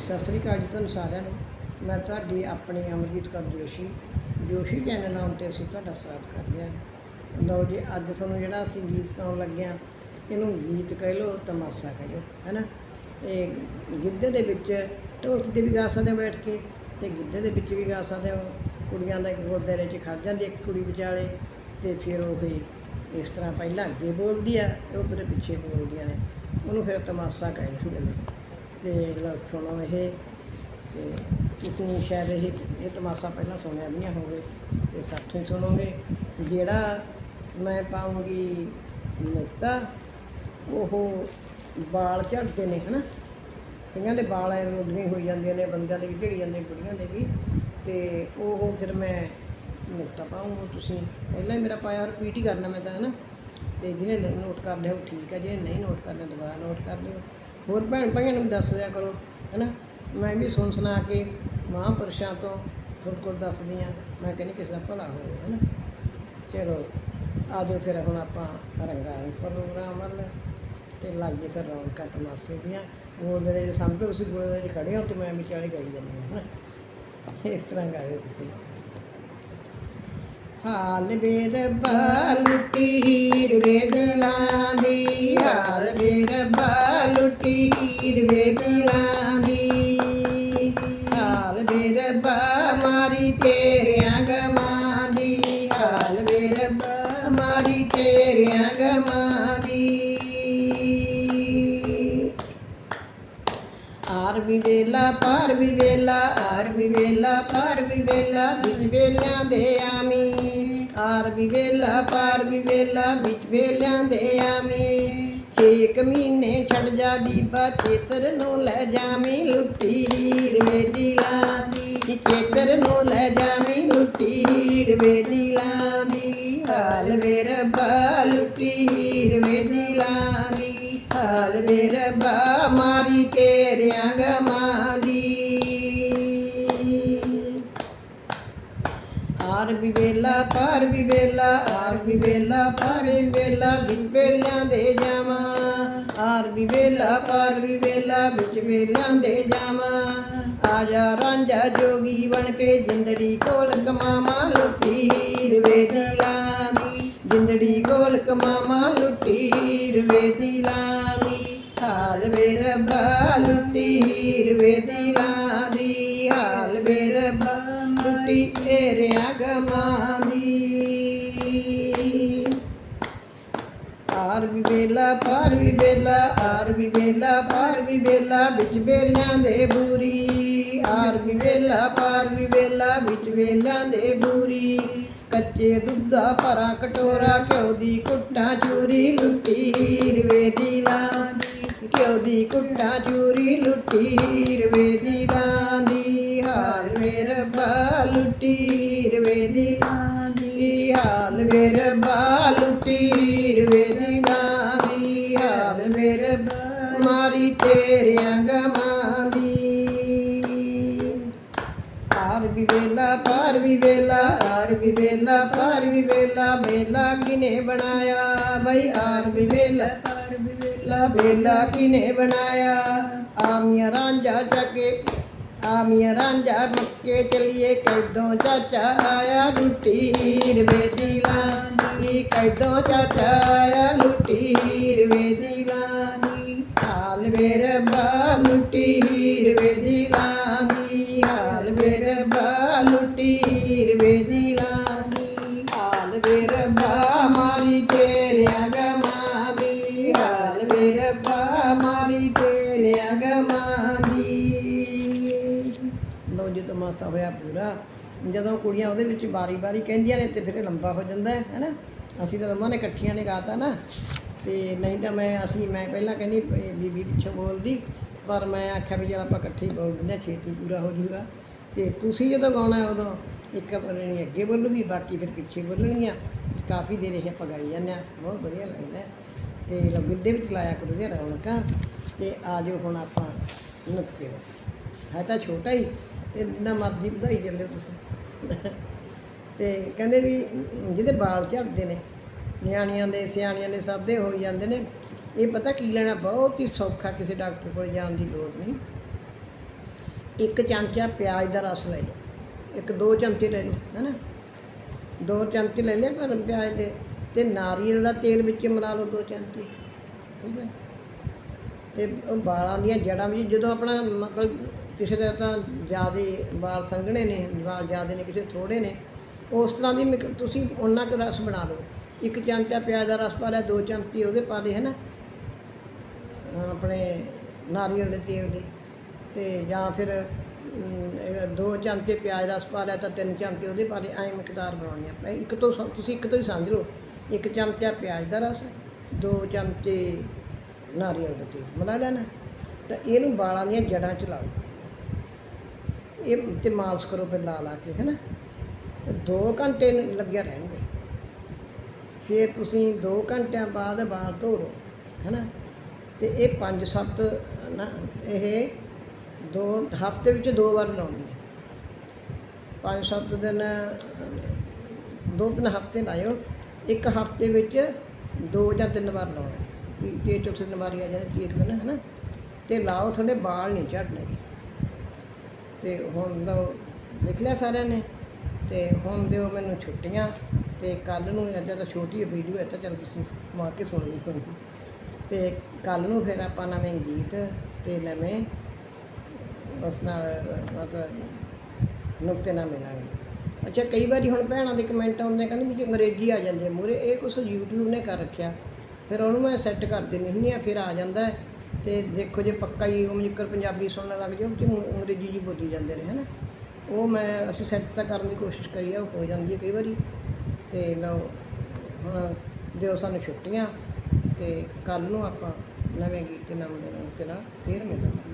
ਸਤਿ ਸ੍ਰੀ ਅਕਾਲ ਜੀ ਤੁਹਾਨੂੰ ਸਾਰਿਆਂ ਨੂੰ। ਮੈਂ ਤੁਹਾਡੀ ਆਪਣੀ ਅਮਰਜੀਤ ਕੌਰ ਜੋਸ਼ੀ। ਜੋਸ਼ੀ ਚੈਨਲ ਨਾਮ ਤੇ ਅਸੀਂ ਤੁਹਾਡਾ ਸਵਾਗਤ ਕਰਦੇ ਹਾਂ। ਲਓ ਜੀ, ਅੱਜ ਤੁਹਾਨੂੰ ਜਿਹੜਾ ਅਸੀਂ ਗੀਤ ਸੁਣਾਉਣ ਲੱਗੇ ਹਾਂ, ਇਹਨੂੰ ਗੀਤ ਕਹਿ ਲਓ, ਤਮਾਸ਼ਾ ਕਹਿ ਲਓ, ਹੈਨਾ? ਇਹ ਗਿੱਧੇ ਦੇ ਵਿੱਚ ਢੋਲਕੀ ਤੇ ਵੀ ਗਾ ਸਕਦੇ ਹੋ ਬੈਠ ਕੇ, ਤੇ ਗਿੱਧੇ ਦੇ ਵਿੱਚ ਵੀ ਗਾ ਸਕਦੇ ਹੋ। ਕੁੜੀਆਂ ਦਾ ਇੱਕ ਗੁਰਦੁਆਰੇ 'ਚ ਖੜ ਜਾਂਦੀ ਇੱਕ ਕੁੜੀ ਵਿਚਾਲੇ, ਤੇ ਫਿਰ ਉਹ ਹੀ ਇਸ ਤਰ੍ਹਾਂ ਪਹਿਲਾਂ ਅੱਗੇ ਬੋਲਦੀ ਆ, ਤੇ ਉਹ ਫਿਰ ਪਿੱਛੇ ਬੋਲਦੀਆਂ ਨੇ। ਉਹਨੂੰ ਫਿਰ ਤਮਾਸ਼ਾ ਕਹਿੰਦੇ ਨੇ ਤੇ ਸੁਣੋ ਇਹ, ਤੇ ਤੁਸੀਂ ਸ਼ਾਇਦ ਇਹ ਇਹ ਤਮਾਸ਼ਾ ਪਹਿਲਾਂ ਸੁਣਿਆ ਵੀ ਨਹੀਂ ਹੋਵੇ ਤੇ ਸਾਥੋਂ ਹੀ ਸੁਣੋਗੇ। ਜਿਹੜਾ ਮੈਂ ਪਾਉਂਗੀ ਨੁਕਤਾ ਉਹ ਵਾਲ ਝੜਦੇ ਨੇ, ਹਨਾ? ਕਈਆਂ ਦੇ ਵਾਲ ਐ ਰੋਡੀਆਂ ਹੋਈ ਜਾਂਦੀਆਂ ਨੇ, ਬੰਦਿਆਂ ਦੇ ਵੀ ਝੜੀ ਜਾਂਦੇ ਕੁੜੀਆਂ ਦੇ ਵੀ। ਤੇ ਉਹ ਫਿਰ ਮੈਂ ਨੁਕਤਾ ਪਾਉਂਗਾ ਤੁਸੀਂ। ਪਹਿਲਾਂ ਹੀ ਮੇਰਾ ਪਾਇਆ ਰਿਪੀਟ ਹੀ ਕਰਨਾ ਮੈਂ ਤਾਂ, ਹਨਾ? ਤੇ ਜਿਹਨੇ ਨੋਟ ਕਰ ਲਿਆ, ਉਹ ਠੀਕ ਹੈ ਜਿਹਨੇ ਨਹੀਂ ਨੋਟ ਕਰਨਾ, ਦੁਬਾਰਾ ਨੋਟ ਕਰ ਲਿਓ। ਹੋਰ ਭੈਣ ਭਾਈਆਂ ਨੂੰ ਵੀ ਦੱਸ ਦਿਆ ਕਰੋ, ਹੈਨਾ? ਮੈਂ ਵੀ ਸੁਣ ਸੁਣਾ ਕੇ ਮਹਾਂਪੁਰਸ਼ਾਂ ਤੋਂ ਤੁਹਾਡੇ ਕੋਲ ਦੱਸਦੀ ਹਾਂ। ਮੈਂ ਕਹਿੰਦੀ ਕਿਸੇ ਦਾ ਭਲਾ ਹੋਵੇ, ਹੈਨਾ? ਚਲੋ, ਆ ਜਾਓ ਫਿਰ ਹੁਣ ਆਪਾਂ ਰੰਗਾ ਰੰਗ ਪ੍ਰੋਗਰਾਮ ਵੱਲ ਤੇ ਲਾਈਏ ਫਿਰ ਰੌਣਕਾਂ ਤਮਾਸ਼ੇ ਦੀਆਂ। ਗੋਲਦਰੇ ਦੇ ਸਾਹਮਣੇ ਤੁਸੀਂ ਗੋਲਦਰੇ 'ਚ ਖੜੇ ਹੋ ਤੇ ਮੈਂ ਵਿਚਾਲੇ ਗਈ ਜਾਂਦੀ ਹਾਂ, ਹੈਨਾ? ਇਸ ਤਰ੍ਹਾਂ ਗਾਇਓ ਤੁਸੀਂ। ਹਾਲ ਵੇਰ ਬਾਲੁਟੀ ਹੀਰ ਵੇਦਲਾਂ ਦੀ। ਹਾਲ ਵੇਰ ਬਾਲੁਟੀ ਹੀਰ ਵੇਦਲਾਂ ਦੀ। ਹਾਲ ਵੇਰ ਬਾ ਮਾਰੀ ਤੇਰਿਆਂ ਗਮਾਂ ਵੇਲਾ ਪਾਰ ਵੀ ਵੇਲਾ ਆਰ ਵੀ ਵੇਲਾ ਪਾਰ ਵੀ ਵੇਲਾ, ਵਿੱਚ ਵੇਲਿਆਂ ਦੇ ਆਮੀ ਆਰ ਵੀ ਵੇਲਾ ਪਾਰ ਵੀ ਵੇਲਾ, ਵਿੱਚ ਵੇਲਿਆਂ ਦੇ ਆਮੀ ਛੇਕ ਮਹੀਨੇ ਛੱਡ ਜਾ ਬੀਬਾ ਚੇਤਰ ਨੂੰ ਲੈ ਜਾਵੀਂ, ਲੁੱਟੀ ਹੀਰ ਵੇਦੀ ਲਾਂਦੀ। ਚੇਤਰ ਨੂੰ ਲੈ ਜਾਵੀਂ, ਲੁੱਟੀ ਹੀਰ ਵੇਦੀ ਲਾਂਦੀ। ਹਾਲ ਵੇ ਰੱਬਾ, ਲੁੱਟੀ ਹੀਰ ਵੇਦੀ ਲਾਂਦੀ। ਹਾਲ ਵੇ ਰੱਬਾ ਮਾਰੀ ਤੇਰਿਆਂ ਗਮਾਂ ਆਰ ਵੀ ਵੇਲਾ ਪਾਰ ਵੀ ਵੇਲਾ ਆਰ ਵੀ ਵੇਲਾ ਪਾਰ ਵੀ ਵੇਲਾ, ਵਿੱਚ ਵੇਲਿਆਂ ਦੇ ਜਾਵਾਂ। ਆਰ ਵੀ ਵੇਲਾ ਪਾਰ ਵੀ ਵੇਲਾ, ਵਿੱਚ ਵੇਲਿਆਂ ਦੇ ਜਾਵਾਂ। ਆਜਾ ਜਾ ਰਾਂਝਾ ਜੋਗੀ ਬਣ ਕੇ ਜਿੰਦੜੀ ਕੋਲ ਕਮਾਵਾਂ, ਲੁੱਟੀ ਹੀਰ ਵੇਦੀ ਲਾਂਦੀ ਜਿੰਦੜੀ ਕੋਲ ਕਮਾਵਾਂ ਲੁੱਟੀ ਹੀਰ ਵੇਦੀ ਲਾਂਦੀ ਹਾਲ ਵੇ ਰੱਬਾ ਲੁੱਟੀ ਹੀਰ ਵੇਦੀ ਲਾਂਦੀ ਹਾਲ ਵੇ ਰੱਬਾ ਲੁੱਟੀ ਤੇਰਿਆਂ ਦੀ। ਆਰ ਵੀ ਵੇਲਾ, ਪਾਰ ਵੀ ਵੇਲਾ, ਆਰ ਵੀ ਵੇਲਾ, ਪਾਰ ਵੀ ਵੇਲਾ, ਵਿੱਚ ਵੇਲਿਆਂ ਦੇ ਬੂਰੀ। ਆਰ ਵੀ ਵੇਲਾ ਪਾਰ ਵੀ ਵੇਲਾ ਵਿੱਚ ਵੇਲਿਆਂ ਦੇ ਬੂਰੀ। ਕੱਚੇ ਦੁੱਧਾ ਭਰਾ ਕਟੋਰਾ, ਘਿਓ ਦੀ ਕੁੱਟਾਂ ਚੂਰੀ ਲੁੱਟੀ ਹੀਰ ਵੇਦੀ ਲਾਂਦੀ ਘਿਓ ਦੀ ਕੁੱਟਾਂ ਚੂਰੀ ਲੁੱਟੀ ਹੀਰ ਵੇਦੀ ਲਾਂਦੀ ਹਾਲ ਮੇਰਾ ਬਾ ਲੁੱਟੀ ਹੀਰ ਵੇਦੀ ਲਾਂਦੀ ਹਾਲ ਮੇਰਾ ਬਾ ਲੁੱਟੀ ਹੀਰ ਵੇਦੀ ਲਾਂਦੀ ਹਾਲ ਮੇਰਾ ਬਾ ਮਾਰੀ ਤੇਰਿਆਂ ਗਮਾਂ ਦੀ। ਵੇਲਾ ਪਾਰ ਵੀ ਵੇਲਾ ਆਰ ਵੀ ਵੇਲਾ ਪਾਰ ਵੀ ਵੇਲਾ ਵੇਲਾ ਕਿਨੇ ਬਣਾਇਆ? ਬਈ ਆਰ ਵੀ ਵੇਲਾ ਪਾਰ ਵੀ ਵੇਲਾ ਵੇਲਾ ਕਿਨੇ ਬਣਾਇਆ? ਆਮੀਆਂ ਰਾਂਝਾ ਚੱਕੇ ਆਮੀਆਂ ਰਾਂਝਾ ਮੱਕੇ ਚਲੀਏ, ਕੈਦੋਂ ਚਾਚਾ ਆਇਆ ਲੁੱਟੀ ਹੀਰ ਵੇਦੀ ਲਾਂਦੀ ਕੈਦੋਂ ਚਾਚਾ ਆਇਆ ਲੁੱਟੀ ਹੀਰ ਵੇਦੀ ਲਾਂਦੀ ਹਾਲ ਵੇਰ ਬਾ ਲੁੱਟੀ ਹੀਰ ਵੇਦੀ ਲਾਂਦੀ ਹਾਲ ਵੇਰ ਬਾ ਲੁੱਟੀ ਹੀਰ ਵੇਦੀ ਲਾਂਦੀ ਹਾਲ ਵੇਰ ਬਾ ਮਾਰੀ ਤੇਰਿਆਂ ਗਮਾਂ ਦੀ ਹਾਲ ਵੇਰ ਜੀ ਤਮਾਸ਼ਾ ਹੋਇਆ ਪੂਰਾ ਜਦੋਂ ਕੁੜੀਆਂ ਉਹਦੇ ਵਿੱਚ ਬਾਰੀ-ਬਾਰੀ ਕਹਿੰਦੀਆਂ ਨੇ ਤੇ ਫਿਰ ਇਹ ਲੰਬਾ ਹੋ ਜਾਂਦਾ ਹੈ ਹੈਨਾ? ਅਸੀਂ ਤਾਂ ਦੋਵਾਂ ਨੇ ਇਕੱਠੀਆਂ ਨੇ ਗਾਤਾ ਨਾ ਤੇ ਨਹੀਂ ਤਾਂ ਮੈਂ ਅਸੀਂ ਮੈਂ ਪਹਿਲਾਂ ਕਹਿੰਦੀ ਇਹ ਬੀਬੀ ਪਿੱਛੋਂ ਬੋਲਦੀ ਪਰ ਮੈਂ ਆਖਿਆ ਵੀ ਜਦ ਆਪਾਂ ਇਕੱਠੇ ਹੀ ਬੋਲ ਦਿੰਦੇ ਹਾਂ, ਛੇਤੀ ਪੂਰਾ ਹੋ ਜਾਊਗਾ ਤੇ ਤੁਸੀਂ ਜਦੋਂ ਗਾਉਣਾ ਉਦੋਂ ਇੱਕ ਬਰਣੀ ਅੱਗੇ ਬੋਲੂਗੀ, ਬਾਕੀ ਫਿਰ ਪਿੱਛੇ ਬੋਲਣਗੀਆਂ ਕਾਫੀ ਦੇਰ ਇਹ ਆਪਾਂ ਗਾਈ ਜਾਂਦੇ ਹਾਂ ਬਹੁਤ ਵਧੀਆ ਲੱਗਦਾ ਹੈ। ਤੇ ਲੋ ਗਿੱਧੇ ਵਿੱਚ ਲਾਇਆ ਕਰੋ ਜੇ ਰੌਣਕਾਂ, ਤੇ ਆ ਜਾਓ ਹੁਣ ਆਪਾਂ ਨੁਕਤੇ ਹੈ ਤਾਂ ਛੋਟਾ ਹੀ, ਤੇ ਜਿੰਨਾ ਮਰਜ਼ੀ ਵਧਾਈ ਚੱਲਿਓ ਤੁਸੀਂ। ਤੇ ਕਹਿੰਦੇ ਵੀ ਜਿਹਦੇ ਬਾਲ ਝੜਦੇ ਨੇ, ਨਿਆਣੀਆਂ ਦੇ, ਸਿਆਣੀਆਂ ਦੇ ਸਭ ਦੇ ਹੋ ਜਾਂਦੇ ਨੇ, ਇਹ ਪਤਾ ਕੀ ਲੈਣਾ, ਬਹੁਤ ਹੀ ਸੌਖਾ ਕਿਸੇ ਡਾਕਟਰ ਕੋਲ ਜਾਣ ਦੀ ਲੋੜ ਨਹੀਂ। ਇੱਕ ਚਮਚਾ ਪਿਆਜ਼ ਦਾ ਰਸ ਲੈ ਲਓ। ਇੱਕ ਦੋ ਚਮਚੇ ਲੈ ਲਓ, ਹੈਨਾ? ਦੋ ਚਮਚੇ ਲੈ ਲਿਆ ਪਰ ਪਿਆਜ਼ ਦੇ ਤੇ ਨਾਰੀਅਲ ਦਾ ਤੇਲ ਵਿੱਚ ਮਿਲਾ ਲਓ ਦੋ ਚਮਚੇ, ਠੀਕ ਹੈ? ਤੇ ਉਹ ਵਾਲਾਂ ਦੀਆਂ ਜੜਾਂ ਵਿੱਚ ਜਦੋਂ ਆਪਣਾ ਮਤਲਬ ਕਿਸੇ ਦਾ ਤਾਂ ਜ਼ਿਆਦੇ ਵਾਲ ਸੰਘਣੇ ਨੇ, ਵਾਲ ਜ਼ਿਆਦੇ ਨੇ, ਕਿਸੇ ਥੋੜੇ ਨੇ, ਉਸ ਤਰ੍ਹਾਂ ਦੀ ਮਿਕ- ਤੁਸੀਂ ਉਹਨਾਂ ਕੁ ਰਸ ਬਣਾ ਲਓ। ਇੱਕ ਚਮਚਾ ਪਿਆਜ਼ ਦਾ ਰਸ ਪਾ ਲਿਆ, ਦੋ ਚਮਚੇ ਉਹਦੇ ਪਾ ਲਏ ਹੈ ਨਾ ਆਪਣੇ ਨਾਰੀਅਲ ਦੇ ਤੇਲ ਦੇ। ਤੇ ਜਾਂ ਫਿਰ ਦੋ ਚਮਚੇ ਪਿਆਜ਼ ਰਸ ਪਾ ਲਿਆ ਤਾਂ ਤਿੰਨ ਚਮਚੇ ਉਹਦੇ ਪਾ ਲਏ, ਐਂ ਮਿਕਦਾਰ ਬਣਾਉਣੀ ਆ। ਭਾਈ ਇੱਕ ਤੋਂ ਤੁਸੀਂ ਇੱਕ ਤੋਂ ਹੀ ਸਮਝ ਲਓ, ਇੱਕ ਚਮਚਾ ਪਿਆਜ਼ ਦਾ ਰਸ, ਦੋ ਚਮਚੇ ਨਾਰੀਅਲ ਦਾ ਤੇਲ ਮਿਲਾ ਲੈਣਾ। ਤਾਂ ਇਹਨੂੰ ਵਾਲਾਂ ਦੀਆਂ ਜੜਾਂ ਚ ਲਾਓ। ਇਹ ਤੇ ਮਾਲਸ਼ ਕਰੋ ਫਿਰ ਲਾ ਲਾ ਕੇ, ਹੈਨਾ? ਤੇ 2 ਘੰਟੇ ਲੱਗਿਆ ਰਹਿਣਗੇ। ਫਿਰ ਤੁਸੀਂ 2 ਘੰਟਿਆਂ ਬਾਅਦ ਵਾਲ ਧੋ ਲਓ, ਹੈਨਾ? ਤੇ ਇਹ 5-7 ਨਾ, ਇਹ ਦੋ, ਹਫ਼ਤੇ ਵਿੱਚ ਦੋ ਵਾਰ ਲਾਉਣੀ ਹੈ। 5-7 ਦਿਨ ਦੋ, ਤਿੰਨ ਹਫ਼ਤੇ ਲਾਇਓ। ਇੱਕ ਹਫ਼ਤੇ ਵਿੱਚ ਦੋ ਜਾਂ ਤਿੰਨ ਵਾਰ ਲਾਉਣਾ ਹੈ। ਤੇ ਚੌਥੇ ਦਿਨ ਵਾਰੀ ਆ ਜਾਂਦੀ ਤੀਏ ਦਿਨ, ਹੈ ਨਾ? ਤੇ ਲਾਓ, ਤੁਹਾਡੇ ਵਾਲ ਨਹੀਂ ਝੜਨੇ। ਤੇ ਹੁਣ ਲਓ ਲਿਖ ਲਿਆ ਸਾਰਿਆਂ ਨੇ। ਤੇ ਹੁਣ ਦਿਓ ਮੈਨੂੰ ਛੁੱਟੀਆਂ। ਤੇ ਕੱਲ ਨੂੰ ਅੱਜ ਤਾਂ ਛੋਟੀ ਵੀਡੀਓ ਹੈ ਤਾਂ ਚਲ ਤੁਸੀਂ ਸਮਾ ਕੇ ਸੁਣ ਲਈ ਹੋਣੀ। ਤੇ ਕੱਲ ਨੂੰ ਫਿਰ ਆਪਾਂ ਨਵੇਂ ਗੀਤ ਤੇ ਨਵੇਂ ਉਸ ਨਾਲ ਮਤਲਬ ਨੁਕਤੇ ਨਾ ਮਿਲਾਂਗੇ। ਅੱਛਾ, ਕਈ ਵਾਰੀ ਹੁਣ ਭੈਣਾਂ ਦੇ ਕਮੈਂਟ ਆਉਂਦੇ ਕਹਿੰਦੇ ਵੀ ਜੇ ਅੰਗਰੇਜ਼ੀ ਆ ਜਾਂਦੀ ਹੈ, ਮੂਹਰੇ ਇਹ ਕੁਛ YouTube ਨੇ ਕਰ ਰੱਖਿਆ। ਫਿਰ ਉਹਨੂੰ ਮੈਂ ਸੈੱਟ ਕਰ ਦਿੰਦੀ ਹੁੰਦੀ ਆ ਫਿਰ ਆ ਜਾਂਦਾ ਹੈ। ਤੇ ਦੇਖੋ ਜੇ ਪੱਕਾ ਹੀ ਉਹ ਜ਼ਿਕਰ ਪੰਜਾਬੀ ਸੁਣਨ ਲੱਗ ਜਾਓ ਤੇ ਅੰਗਰੇਜ਼ੀ ਜੀ ਬੋਲੀ ਜਾਂਦੇ ਨੇ, ਹਨਾ। ਉਹ ਮੈਂ, ਅਸੀਂ ਸੈੱਟ ਤਾਂ ਕਰਨ ਦੀ ਕੋਸ਼ਿਸ਼ ਕਰੀ ਆ, ਉਹ ਹੋ ਜਾਂਦੀ ਹੈ ਕਈ ਵਾਰੀ। ਤੇ ਲਓ, ਹੁਣ ਦਿਓ ਸਾਨੂੰ ਛੁੱਟੀਆਂ, ਤੇ ਕੱਲ ਨੂੰ ਆਪਾਂ ਨਵੇਂ ਗੀਤ ਤੇ ਨਵੇਂ ਦਿਨ ਤੇ ਨਾਲ ਫੇਰ ਮਿਲਾਂਗੇ।